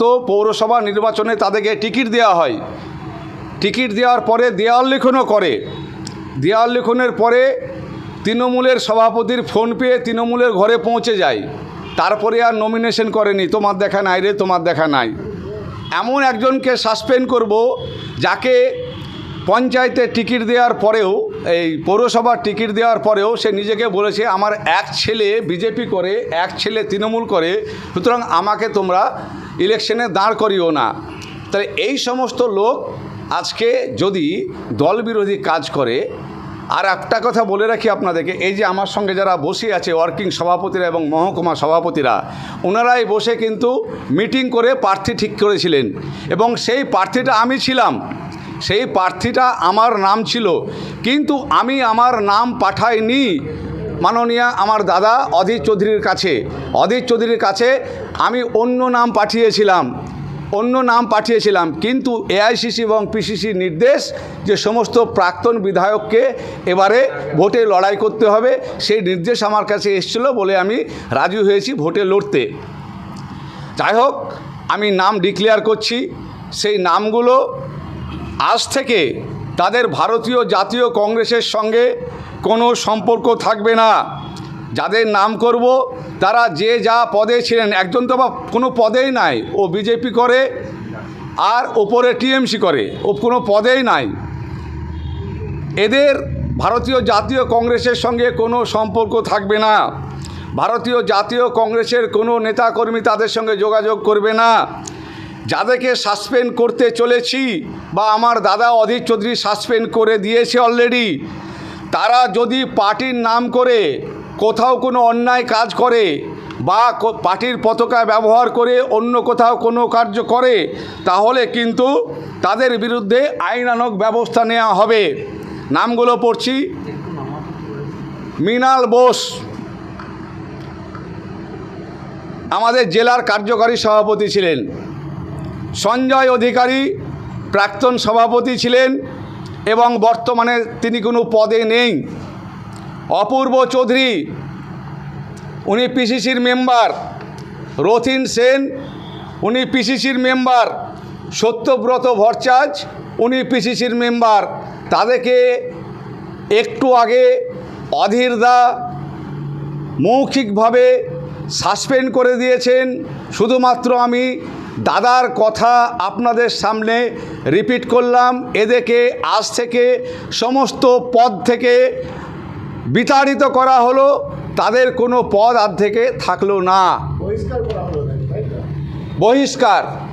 তো পৌরসভা নির্বাচনে তাদেরকে টিকিট দেওয়া হয়। টিকিট দেওয়ার পরে দেওয়াল লিখনও করে। দেওয়াল লিখনের পরে তৃণমূলের সভাপতির ফোন পেয়ে তৃণমূলের ঘরে পৌঁছে যায়। তারপরে আর নমিনেশন করেনি, তোমার দেখা নাই রে, তোমার দেখা নাই। এমন একজনকে সাসপেন্ড করব, যাকে পঞ্চায়েতে টিকিট দেওয়ার পরেও, এই পৌরসভার টিকিট দেওয়ার পরেও সে নিজেকে বলেছে, আমার এক ছেলে বিজেপি করে, এক ছেলে তৃণমূল করে, সুতরাং আমাকে তোমরা ইলেকশনে দাঁড় করিও না। তাহলে এই সমস্ত লোক আজকে যদি দল বিরোধী কাজ করে, আর একটা কথা বলে রাখি আপনাদেরকে, এই যে আমার সঙ্গে যারা বসে আছে, ওয়ার্কিং সভাপতিরা এবং মহকুমা সভাপতিরা, ওনারাই বসে কিন্তু মিটিং করে প্রার্থী ঠিক করেছিলেন। এবং সেই প্রার্থীটা আমি ছিলাম। সেই প্রার্থীটা আমার নাম ছিল। কিন্তু আমি আমার নাম পাঠাইনি। মাননীয়া আমার দাদা অধীর চৌধুরীর কাছে অধীর চৌধুরীর কাছে আমি অন্য নাম পাঠিয়েছিলাম, অন্য নাম পাঠিয়েছিলাম, কিন্তু এআইসিসি এবং পিসিসির নির্দেশ যে সমস্ত প্রাক্তন বিধায়ককে এবারে ভোটে লড়াই করতে হবে, সেই নির্দেশ আমার কাছে এসেছিল বলে আমি রাজি হয়েছি ভোটে লড়তে। যাই হোক, আমি নাম ডিক্লেয়ার করছি, সেই নামগুলো আজ থেকে তাদের ভারতীয় জাতীয় কংগ্রেসের সঙ্গে কোনো সম্পর্ক থাকবে না। যাদের নাম করব, তারা যে যা পদে ছিলেন, একজন তো বা কোনো পদেই নাই। ও বিজেপি করে আর ওপরে টিএমসি করে। ও কোনো পদেই নাই। এদের ভারতীয় জাতীয় কংগ্রেসের সঙ্গে কোনো সম্পর্ক থাকবে না। ভারতীয় জাতীয় কংগ্রেসের কোনো নেতাকর্মী তাদের সঙ্গে যোগাযোগ করবে না। যাদেরকে সাসপেন্ড করতে চলেছি বা আমার দাদা অধীর চৌধুরী সাসপেন্ড করে দিয়েছে অলরেডি তারা যদি পার্টির নাম করে কোথাও কোনো অন্যায় কাজ করে বা পার্টির পতাকা ব্যবহার করে অন্য কোথাও কোনো কার্য করে, তাহলে কিন্তু তাদের বিরুদ্ধে আইনানক ব্যবস্থা নেওয়া হবে। নামগুলো পড়ছি। মৃণাল বোস, আমাদের জেলার কার্যকারী সভাপতি ছিলেন। সঞ্জয় অধিকারী, প্রাক্তন সভাপতি ছিলেন। এবং বর্তমানে তিনি কোনো পদে নেই। অপূর্ব চৌধুরী, উনি পিসিসির মেম্বার। রথিন সেন, উনি পিসিসির মেম্বার। সত্যব্রত ভরচাজ উনি পিসিসির মেম্বার। তাদেরকে একটু আগে অধীর দা মৌখিকভাবে সাসপেন্ড করে দিয়েছেন। শুধুমাত্র আমি দাদার কথা আপনাদের সামনে রিপিট করলাম। এদেরকে আজ থেকে সমস্ত পদ থেকে বিতাড়িত করা হলো। তাদের কোনো পদ আর থেকে থাকল না। বহিষ্কার।